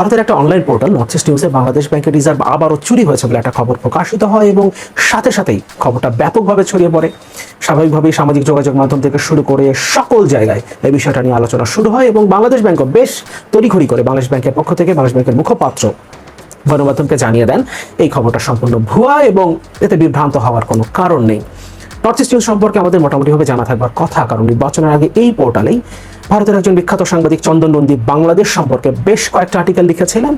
ভারতের একটা online portal north নিউজে বাংলাদেশ ব্যাংকের রিজার্ভ আবারও চুরি হয়েছে বলে একটা খবর প্রকাশিত হয় এবং সাথে সাথেই খবরটা ব্যাপকভাবে ছড়িয়ে পড়ে। স্বাভাবিকভাবেই সামাজিক যোগাযোগ মাধ্যম থেকে শুরু করে সকল জায়গায় এই বিষয়টা নিয়ে আলোচনা শুরু হয় এবং বাংলাদেশ ব্যাংকও বেশ তড়িঘড়ি করে বাংলাদেশ ব্যাংকের পক্ষ থেকে বাংলাদেশ ব্যাংকের মুখপাত্র গণমাধ্যমকে জানিয়ে দেন, এই খবরটা সম্পূর্ণ ভুয়া এবং এতে বিভ্রান্ত হওয়ার কোনো কারণ নেই। নর্থ ইস্ট সম্পর্কে আমাদের মোটামুটিভাবে জানা থাকবার কথা, কারণ নির্বাচনের আগে এই পোর্টালেই ভারতের একজন বিখ্যাত সাংবাদিক চন্দন নন্দী বাংলাদেশ সম্পর্কে বেশ কয়েকটা আর্টিকেল লিখেছিলেন,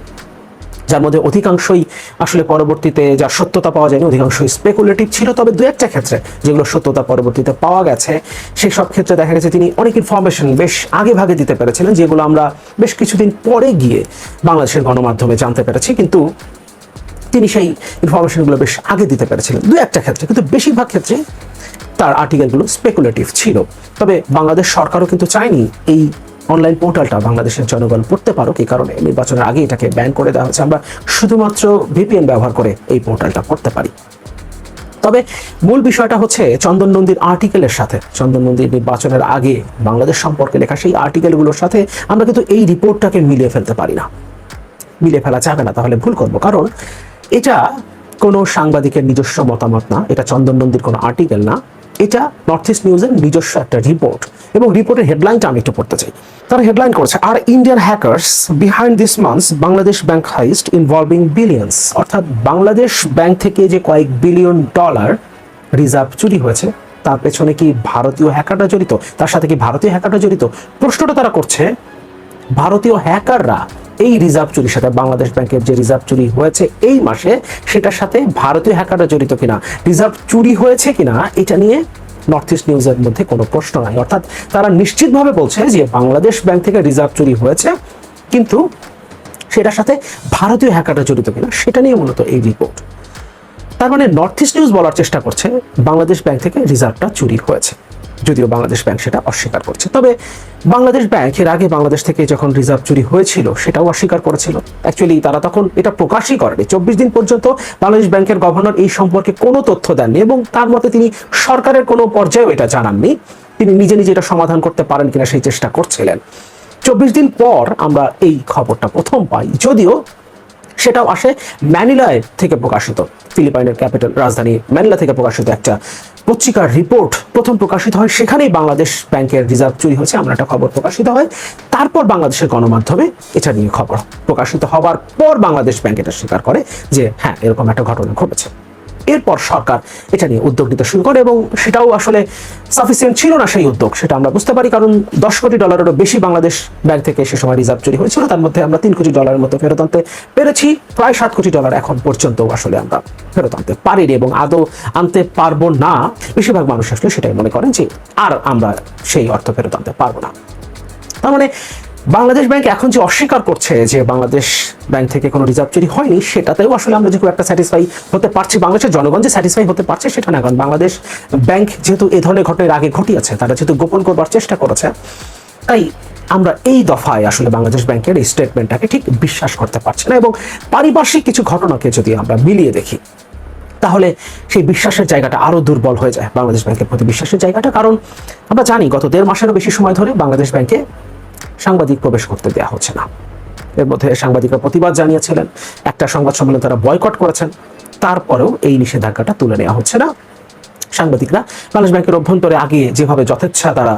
যার মধ্যে অধিকাংশই আসলে পরবর্তীতে যা সত্যতা পাওয়া যায়নি, অধিকাংশই স্পেকুলেটিভ ছিল। তবে দু একটা ক্ষেত্রে যেগুলো সত্যতা পরবর্তীতে পাওয়া গেছে, সেই সব ক্ষেত্রে দেখা গেছে তিনি অনেক ইনফরমেশন বেশ আগে ভাগে দিতে পেরেছিলেন, যেগুলো আমরা বেশ কিছুদিন পরে গিয়ে বাংলাদেশের গণমাধ্যমে জানতে পেরেছি। কিন্তু তিনি সেই ইনফরমেশনগুলো বেশ আগে দিতে পেরেছিলেন। দু একটা ক্ষেত্রে, কিন্তু বেশিরভাগ ক্ষেত্রে তার আর্টিকেলগুলো স্পেকুলেটিভ ছিল। তবে বাংলাদেশ সরকারও কিন্তু চায়নি এই অনলাইন পোর্টালটা বাংলাদেশের জনগণ পড়তে পারুক এই কারণে। নির্বাচনের আগে এটাকে ব্যান করে দেওয়া হচ্ছে আমরা শুধুমাত্র ভিপিএন ব্যবহার করে এই পোর্টালটা পড়তে পারি। তবে মূল বিষয়টা হচ্ছে চন্দন নন্দীর আর্টিকেলের সাথে। চন্দন নন্দীর নির্বাচনের আগে বাংলাদেশ সম্পর্কে লেখা সেই আর্টিকেলগুলোর সাথে আমরা কিন্তু এই রিপোর্টটাকে মিলিয়ে ফেলতে পারি না। মিলে ফেলা যাবে না, তাহলে ভুল করব। কারণ এটা কোনো সাংবাদিকের নিজস্ব মতামত না, এটা চন্দন নন্দীর কোনো আর্টিকেল না। এটা নর্থ ইস্ট নিউজের নিজস্ব একটা রিপোর্ট এবং রিপোর্টের হেডলাইনটা আমি একটু পড়তে চাই। তারা হেডলাইন করেছে আর Indian hackers behind this months Bangladesh Bank heist involving billions অর্থাৎ বাংলাদেশ ব্যাংক থেকে যে কয়েক বিলিয়ন ডলার রিজার্ভ চুরি হয়েছে, তার পেছনে কি ভারতীয় হ্যাকাররা জড়িত? তার সাথে কি ভারতীয় হ্যাকাররা জড়িত? প্রশ্নটা তারা করছে, ভারতীয় হ্যাকাররা এই রিজার্ভ চুরির সাথে বাংলাদেশ ব্যাংকের যে রিজার্ভ চুরি হয়েছে এই মাসে সেটার সাথে ভারতীয় হ্যাকাররা জড়িত কিনা, রিজার্ভ চুরি হয়েছে কিনা, এটা নিয়ে নর্থ ইস্ট নিউজের মধ্যে কোনো প্রশ্ন নাই। অর্থাৎ তারা নিশ্চিতভাবে বলছে যে বাংলাদেশ ব্যাংক থেকে রিজার্ভ চুরি হয়েছে, কিন্তু সেটার সাথে ভারতীয় হ্যাকাররা জড়িত কিনা, সেটা নিয়ে মূলত এই রিপোর্ট তার মানে নর্থ ইস্ট নিউজ বলার চেষ্টা করছে, বাংলাদেশ ব্যাংক থেকে রিজার্ভটা চুরি হয়েছে। যদিও বাংলাদেশ ব্যাংক সেটা অস্বীকার করছে। তবে বাংলাদেশ ব্যাংক এর আগে বাংলাদেশ থেকে যখন রিজার্ভ চুরি হয়েছিল, সেটাও অস্বীকার করেছিল। অ্যাকচুয়ালি তারা তখন এটা প্রকাশই করেনি। চব্বিশ দিন পর্যন্ত বাংলাদেশ ব্যাংকের গভর্নর এই সম্পর্কে কোনো তথ্য দেননি এবং তার মতে তিনি সরকারের কোনো পর্যায়েও এটা জানাননি। তিনি নিজে নিজে এটা সমাধান করতে পারেন কিনা সেই চেষ্টা করছিলেন। চব্বিশ দিন পর আমরা এই খবরটা প্রথম পাই। যদিও সেটাও আসে ম্যানিলায় থেকে প্রকাশিত। ফিলিপাইনের ক্যাপিটাল রাজধানী ম্যানিলা থেকে প্রকাশিত একটা পত্রিকার রিপোর্ট প্রথম প্রকাশিত হয়, সেখানেই বাংলাদেশ ব্যাংকের রিজার্ভ চুরি হয়েছে, আমরা একটা খবর প্রকাশিত হয়। তারপর বাংলাদেশের গণমাধ্যমে এটা নিয়ে খবর প্রকাশিত হওয়ার পর বাংলাদেশ ব্যাংক এটা স্বীকার করে যে হ্যাঁ এরকম একটা ঘটনা ঘটেছে। এরপর সরকার এটা নিয়ে উদ্যোগ নিতে শুরু করে এবং সেটাও আসলে সাফিসিয়েন্ট ছিল না সেই উদ্যোগ, সেটা আমরা বুঝতে পারি। কারণ দশ কোটি ডলারেরও বেশি বাংলাদেশ ব্যাংক থেকে সে সময় রিজার্ভ চুরি হয়েছিল। তার মধ্যে আমরা তিন কোটি ডলারের মতো ফেরত আনতে পেরেছি। প্রায় সাত কোটি ডলার এখন পর্যন্ত আসলে আমরা ফেরত আনতে পারিনি এবং আদৌ আনতে পারব না। বেশিরভাগ মানুষ আসলে সেটাই মনে করেন যে আর আমরা সেই অর্থ ফেরত আনতে পারব না। তার মানে বাংলাদেশ ব্যাংক এখন যে অস্বীকার করছে যে বাংলাদেশ ব্যাংক থেকে কোনো রিজার্ভ চুরি হয়নি, সেটাতেও আসলে আমরা যে খুব একটা স্যাটিসফাই হতে পারছি। বাংলাদেশের জনগণ যে স্যাটিসফাই হতে পারছে সেটা না, কারণ বাংলাদেশ ব্যাংক যেহেতু এ ধরনের ঘটনার আগে ঘটিয়েছে, তারা যেহেতু গোপন করবার চেষ্টা করেছে, তাই আমরা এই দফায় আসলে বাংলাদেশ ব্যাংকের এই স্টেটমেন্টটাকে ঠিক বিশ্বাস করতে পারছি না। এবং পারিপার্শ্বিক কিছু ঘটনাকে যদি আমরা মিলিয়ে দেখি, তাহলে সেই বিশ্বাসের জায়গাটা আরও দুর্বল হয়ে যায় বাংলাদেশ ব্যাংকের প্রতি। বিশ্বাসের জায়গাটা কারণ আমরা জানি, গত দেড় মাসেরও বেশি সময় ধরে বাংলাদেশ ব্যাংকে সাংবাদিক প্রবেশ করতে দেওয়া হচ্ছে না। এর মধ্যে সাংবাদিকরা প্রতিবাদ জানিয়েছিলেন। একটা সংবাদ সম্মেলন তারা বয়কট করেছেন। তারপরেও এই নিষেধাজ্ঞাটা তুলে নেওয়া হচ্ছে না। সাংবাদিকরা বাংলাদেশ ব্যাংকের অভ্যন্তরে আগে যেভাবে যথেচ্ছা তারা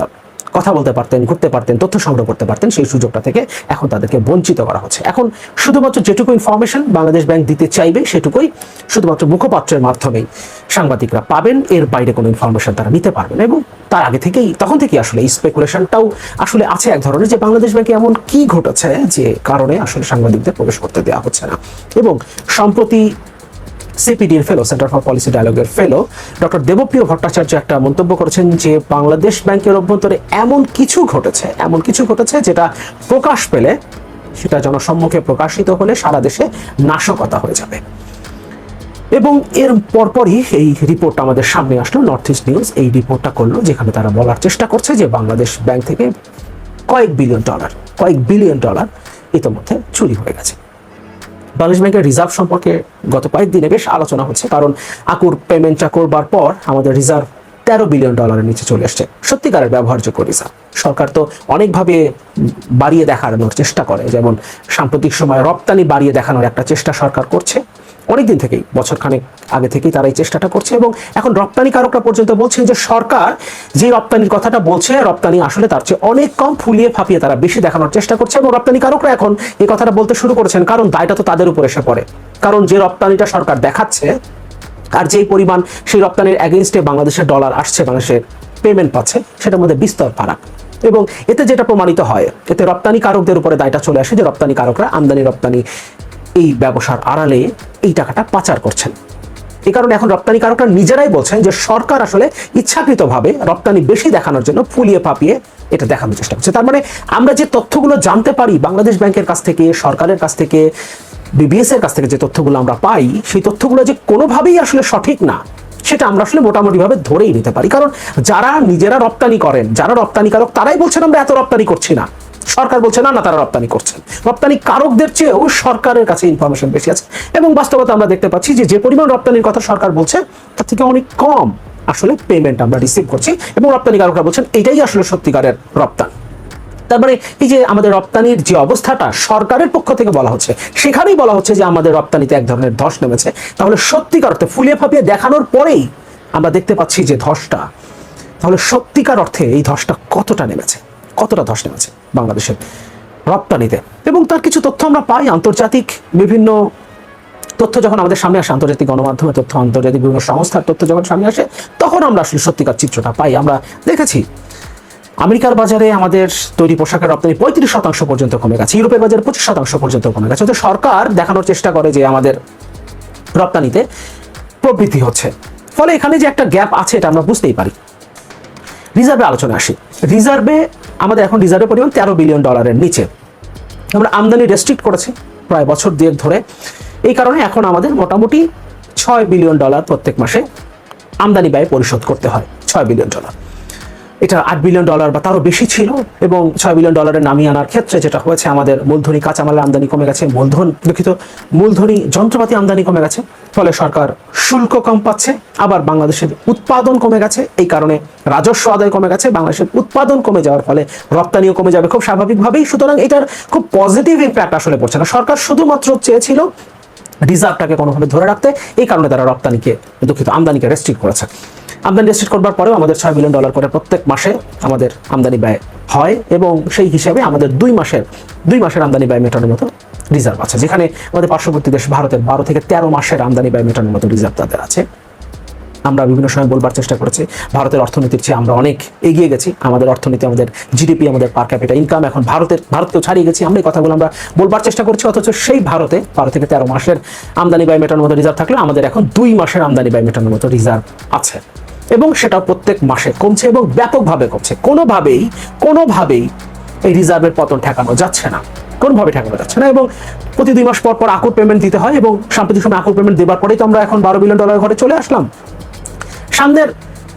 কথা বলতে পারতেন, ঘুরতে পারতেন, তথ্য সংগ্রহ করতে পারতেন, সেই সুযোগটা থেকে এখন তাদেরকে বঞ্চিত করা হচ্ছে। এখন শুধুমাত্র যেটুকু ইনফরমেশন বাংলাদেশ ব্যাংক দিতে চাইবে, সেটুকুই শুধুমাত্র মুখপাত্রের মাধ্যমেই সাংবাদিকরা পাবেন। এর বাইরে কোনো ইনফরমেশন তারা নিতে পারবেন এবং তার আগে থেকেই, তখন থেকেই আসলে এই স্পেকুলেশনটাও আসলে আছে এক ধরনের যে বাংলাদেশ ব্যাংকে এমন কি ঘটেছে যে কারণে আসলে সাংবাদিকদের প্রবেশ করতে দেওয়া হচ্ছে না। এবং সম্প্রতি সিপিডির ফেলো সেন্টার ফর পলিসি ডায়ালগের ফেলো ডক্টর দেবপ্রিয় ভট্টাচার্য একটা মন্তব্য করেছেন যে বাংলাদেশ ব্যাংকের অভ্যন্তরে এমন কিছু ঘটেছে, এমন কিছু ঘটেছে যেটা প্রকাশ পেলে সেটা জনসম্মুখে প্রকাশিত হলে সারা দেশে নাশকতা হয়ে যাবে। এবং এর পরপরই এই রিপোর্টটা আমাদের সামনে আসলো নর্থ ইস্ট নিউজ এই রিপোর্টটা করল যেখানে তারা বলার চেষ্টা করছে যে বাংলাদেশ ব্যাংক থেকে কয়েক বিলিয়ন ডলার কয়েক বিলিয়ন ডলার ইতোমধ্যে চুরি হয়ে গেছে। বাংলাদেশ ব্যাংকের রিজার্ভ সম্পর্কে গত কয়েকদিনে বেশ আলোচনা হচ্ছে, কারণ আকুর পেমেন্টটা করবার পর আমাদের রিজার্ভ তেরো বিলিয়ন ডলারের নিচে চলে আসছে। সত্যিকারের ব্যবহারযোগ্য রিজার্ভ। সরকার তো অনেকভাবে বাড়িয়ে দেখানোর চেষ্টা করে, যেমন সাম্প্রতিক সময়ে রপ্তানি বাড়িয়ে দেখানোর একটা চেষ্টা সরকার করছে। অনেকদিন থেকেই বছরখানেক আগে থেকেই তারা এই চেষ্টাটা করছে এবং এখন রপ্তানিকারকরা পর্যন্ত বলছেন যে সরকার যে রপ্তানির কথাটা বলছে, রপ্তানি আসলে তার চেয়ে অনেক কম ফুলিয়ে ফাঁপিয়ে তারা বেশি দেখানোর চেষ্টা করছে এবং রপ্তানিকারকরা এখন এই কথাটা বলতে শুরু করেছেন। কারণ দায়টা তো তাদের উপর এসে পড়ে। কারণ যে রপ্তানিটা সরকার দেখাচ্ছে আর যেই পরিমাণ সেই রপ্তানির অ্যাগেনস্টে বাংলাদেশের ডলার আসছে, বাংলাদেশের পেমেন্ট পাচ্ছে, সেটার মধ্যে বিস্তর ফারাক। এবং এতে যেটা প্রমাণিত হয়, এতে রপ্তানিকারকদের উপরে দায়টা চলে আসে যে রপ্তানিকারকরা আমদানি রপ্তানি এই ব্যবসার আড়ালে এই টাকাটা পাচার করছেন। এই কারণে এখন রপ্তানিকারকরা নিজেরাই বলছেন যে সরকার আসলে ইচ্ছাকৃতভাবে রপ্তানি বেশি দেখানোর জন্য ফুলিয়ে ফাঁপিয়ে এটা দেখানোর চেষ্টা করছে। তার মানে আমরা যে তথ্যগুলো জানতে পারি, বাংলাদেশ ব্যাংকের কাছ থেকে, সরকারের কাছ থেকে, বিবিএস এর কাছ থেকে যে তথ্যগুলো আমরা পাই, সেই তথ্যগুলো যে কোনোভাবেই আসলে সঠিক না, সেটা আমরা আসলে মোটামুটিভাবে ধরেই নিতে পারি। কারণ যারা নিজেরা রপ্তানি করেন, যারা রপ্তানিকারক, তারাই বলছেন আমরা এত রপ্তানি করছি না। সরকার বলছে, না না, তারা রপ্তানি করছেন। রপ্তানি কারকদের চেয়েও সরকারের কাছে ইনফরমেশন বেশি আছে। এবং বাস্তবতা আমরা দেখতে পাচ্ছি যে যে পরিমাণ রপ্তানির কথা সরকার বলছে, তার থেকে অনেক কম আসলে পেমেন্ট আমরা রিসিভ করছি। এবং রপ্তানিকারকরা বলছেন, এটাই আসলে সত্যিকারের রপ্তানি। তার মানে এই যে আমাদের রপ্তানির যে অবস্থাটা সরকারের পক্ষ থেকে বলা হচ্ছে, সেখানেই বলা হচ্ছে যে আমাদের রপ্তানিতে এক ধরনের ধস নেমেছে। তাহলে সত্যিকার অর্থে ফুলিয়ে ফাঁপিয়ে দেখানোর পরেই আমরা দেখতে পাচ্ছি যে ধসটা, তাহলে সত্যিকার অর্থে এই ধসটা কতটা নেমেছে? কতটা ধস নেমেছে বাংলাদেশের রপ্তানিতে। এবং তার কিছু তথ্য আমরা পাই, আন্তর্জাতিক বিভিন্ন তথ্য যখন আমাদের সামনে আসে, আন্তর্জাতিক গণমাধ্যমের তথ্য, আন্তর্জাতিক বিভিন্ন সংস্থার তথ্য যখন সামনে আসে, তখন আমরা আসলে সত্যিকার চিত্রটা পাই। আমরা দেখেছি, আমেরিকার বাজারে আমাদের তৈরি পোশাকের রপ্তানি পঁয়ত্রিশ শতাংশ পর্যন্ত কমে গেছে, ইউরোপের বাজারে পঁচিশ শতাংশ পর্যন্ত কমে গেছে। তো সরকার দেখানোর চেষ্টা করে যে আমাদের রপ্তানিতে প্রবৃদ্ধি হচ্ছে। ফলে এখানে যে একটা গ্যাপ আছে, এটা আমরা বুঝতেই পারি। রিজার্ভে আলোচনা আসি। রিজার্ভে আমাদের এখন রিজার্ভের পরিমাণ তেরো বিলিয়ন ডলারের নিচে। আমরা আমদানি রেস্ট্রিক্ট করেছি প্রায় বছর দুয়েক ধরে। এই কারণে এখন আমাদের মোটামুটি ছয় বিলিয়ন ডলার প্রত্যেক মাসে আমদানি ব্যয় পরিশোধ করতে হয়, ছয় বিলিয়ন ডলার। এটা আট বিলিয়ন ডলার বা তারও বেশি ছিল এবং ছয় বিলিয়ন ডলারের নামিয়ে আনার ক্ষেত্রে যেটা হয়েছে, আমাদের মূলধনী কাঁচামালের আমদানি কমে গেছে, মূলধন দুঃখিত, মূলধনী যন্ত্রপাতি আমদানি কমে গেছে, ফলে সরকার শুল্ক কম পাচ্ছে, আবার বাংলাদেশের উৎপাদন কমে গেছে, এই কারণে রাজস্ব আদায় কমে গেছে, বাংলাদেশের উৎপাদন কমে যাওয়ার ফলে রপ্তানিও কমে যাবে খুব স্বাভাবিকভাবেই, সুতরাং এটার খুব পজিটিভ ইম্প্যাক্ট আসলে পড়ছে না। সরকার শুধুমাত্র চেয়েছিল রিজার্ভটাকে কোনোভাবে ধরে রাখতে, এই কারণে তারা রপ্তানিকে দুঃখিত, আমদানিকে রেস্ট্রিক্ট করেছে। আমদানি রেস্ট্রিক্ট করবার পরেও আমাদের ছয় বিলিয়ন ডলার করে প্রত্যেক মাসে আমাদের আমদানি ব্যয় হয় এবং সেই হিসাবে আমাদের দুই মাসের দুই মাসের আমদানি ব্যয় মেটানোর মতো রিজার্ভ আছে। যেখানে আমাদের পার্শ্ববর্তী দেশ ভারতের বারো থেকে তেরো মাসের আমদানি ব্যয় মেটানোর মতো রিজার্ভ তাদের আছে। আমরা বিভিন্ন সময় বলবার চেষ্টা করেছি, ভারতের অর্থনীতির চেয়ে আমরা অনেক এগিয়ে গেছি। আমাদের অর্থনীতি, আমাদের জিডিপি আমাদের পার ক্যাপিটা ইনকাম এখন ভারতের, ভারতকেও ছাড়িয়ে গেছি। আমরা এই কথাগুলো আমরা বলবার চেষ্টা করছি, অথচ সেই ভারতে বারো থেকে তেরো মাসের আমদানি ব্যয় মেটানোর মতো রিজার্ভ থাকলে আমাদের এখন দুই মাসের আমদানি ব্যয় মেটানোর মতো রিজার্ভ আছে। এবং সেটা প্রত্যেক মাসে কমছে এবং ব্যাপকভাবে কমছে। কোনোভাবেই কোনোভাবেই এই রিজার্ভের পতন ঠেকানো যাচ্ছে না। কোনোভাবে ঠেকানো যাচ্ছে না এবং প্রতি দুই মাস পর পর আকুর পেমেন্ট দিতে হয় এবং সাম্প্রতিক সময় আকুর পেমেন্ট দেবার পরেই তো আমরা এখন বারো বিলিয়ন ডলার ঘরে চলে আসলাম। সামনের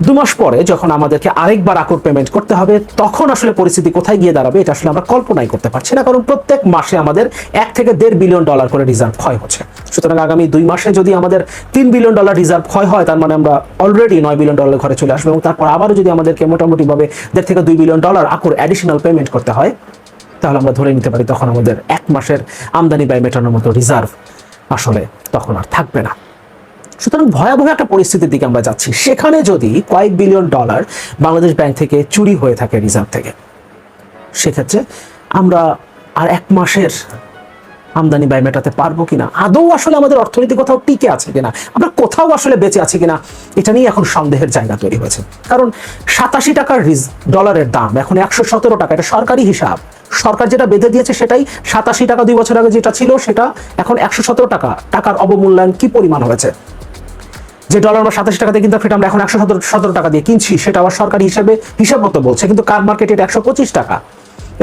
দু মাস পরে যখন আমাদেরকে আরেকবার আকুর পেমেন্ট করতে হবে, তখন আসলে পরিস্থিতি কোথায় গিয়ে দাঁড়াবে এটা আসলে আমরা কল্পনাই করতে পারছি না, কারণ প্রত্যেক মাসে আমাদের এক থেকে দেড় বিলিয়ন ডলার করে রিজার্ভ ক্ষয় হচ্ছে। সুতরাং আগামী দুই মাসে যদি আমাদের তিন বিলিয়ন ডলার রিজার্ভ ক্ষয় হয়, তার মানে আমরা অলরেডি নয় বিলিয়ন ডলার ঘরে চলে আসব এবং তারপর আবারও যদি আমাদেরকে মোটামুটিভাবে দেড় থেকে দুই বিলিয়ন ডলার আকুর অ্যাডিশনাল পেমেন্ট করতে হয়, তাহলে আমরা ধরে নিতে পারি তখন আমাদের এক মাসের আমদানি ব্যয় মেটানোর মতো রিজার্ভ আসলে তখন আর থাকবে না। সুতরাং ভয়াবহ একটা পরিস্থিতির দিকে আমরা যাচ্ছি। সেখানে যদি কয়েক বিলিয়ন ডলার বাংলাদেশ ব্যাংক থেকে চুরি হয়ে থাকে রিজার্ভ থেকে, সেক্ষেত্রে আমরা আর এক মাসের আমদানি ব্যয় মেটাতে পারব কিনা? আদৌ আসলে আমাদের অর্থনীতি কোথাও টিকে আছে কিনা? আমরা কোথাও আসলে বেঁচে আছি কিনা? এটা নিয়ে এখন সন্দেহের জায়গা তৈরি হয়েছে। কারণ সাতাশি টাকার ডলারের দাম, এখন একশো সতেরো টাকা, এটা সরকারি হিসাব। সরকার যেটা বেঁধে দিয়েছে সেটাই সাতাশি টাকা দুই বছর আগে যেটা ছিল, সেটা এখন একশো সতেরো টাকা। টাকার অবমূল্যায়ন কি পরিমাণ হয়েছে? যে ডলার আমরা সাতাশ দিয়ে কিন্তু সেটা আমরা এখন একশো সতেরো টাকা দিয়ে কিনছি, সেটা আবার সরকারি হিসাবে হিসাব মতো বলছে, কিন্তু কার মার্কেটে এটা একশো পঁচিশ টাকা?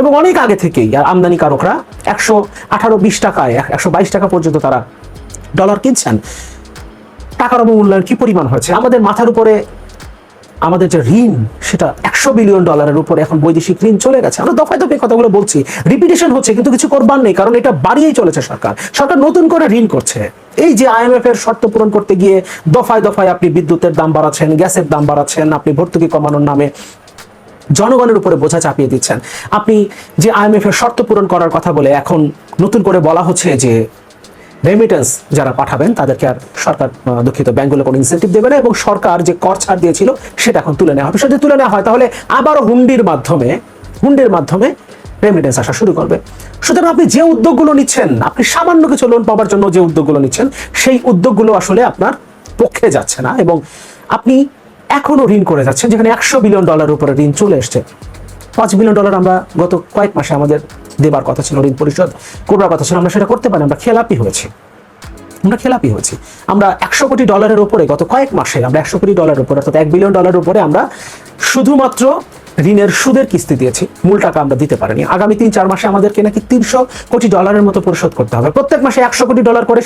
এবং অনেক আগে থেকেই আর আমদানিকারকরা একশো আঠারো, বিশ টাকায় একশো বাইশ টাকা পর্যন্ত তারা ডলার কিনছেন। টাকার অবমূল্যায়ন কি পরিমাণ হয়েছে? আমাদের মাথার উপরে আমাদের যে ঋণ, সেটা একশো বিলিয়ন ডলারের উপরে এখন বৈদেশিক ঋণ চলে গেছে। আমরা দফায় দফায় কথাগুলো বলছি। রিপিটেশন হচ্ছে, কিন্তু কিছু করবার নেই, কারণ এটা বাড়িয়েই চলেছে সরকার। সরকার নতুন করে ঋণ করছে। এই যে আইএমএফ এর শর্ত পূরণ করতে গিয়ে দফায় দফায় আপনি বিদ্যুতের দাম বাড়াচ্ছেন, গ্যাসের দাম বাড়াচ্ছেন, আপনি ভর্তুকি কমানোর নামে জনগণের উপরে বোঝা চাপিয়ে দিচ্ছেন। আপনি যে আইএমএফ এর শর্ত পূরণ করার কথা বলে এখন নতুন করে বলা হচ্ছে যে রেমিটেন্স যারা পাঠাবেন, তাদেরকে আর সরকার দুঃখিত ব্যাংকগুলো কোনো ইনসেন্টিভ দেবে না এবং সরকার যে কর ছাড় দিয়েছিল, সেটা এখন তুলে নেওয়া হবে। সেটা তুলে নেওয়া হয়, তাহলে আবারও হুন্ডির মাধ্যমে হুন্ডির মাধ্যমে রেমিটেন্স আসা শুরু করবে। সুতরাং আপনি যে উদ্যোগগুলো নিচ্ছেন, আপনি সামান্য কিছু লোন পাওয়ার জন্য যে উদ্যোগগুলো নিচ্ছেন, সেই উদ্যোগগুলো আসলে আপনার পক্ষে যাচ্ছে না এবং আপনি এখনও ঋণ করে যাচ্ছেন, যেখানে একশো বিলিয়ন ডলার উপরে ঋণ চলে এসছে। পাঁচ বিলিয়ন ডলার আমরা গত কয়েক মাসে আমাদের দেবার কথা ছিল, ঋণ পরিশোধ করবার কথা ছিল, আমরা সেটা করতে পারি, আমরা খেলাপি হয়েছি। আমরা খেলাপি হয়েছি। আমরা একশো কোটি ডলারের উপরে গত কয়েক মাসে, আমরা একশো কোটি ডলারের উপরে, অর্থাৎ এক বিলিয়ন ডলারের উপরে আমরা শুধুমাত্র ঋণের সুদের কিস্তি দিয়েছি। মূল টাকা আমরা দিতে পারিনি। আগামী তিন চার মাসে আমাদেরকে নাকি তিনশো কোটি ডলারের মতো পরিশোধ করতে হবে। প্রত্যেক মাসে একশো কোটি ডলার করে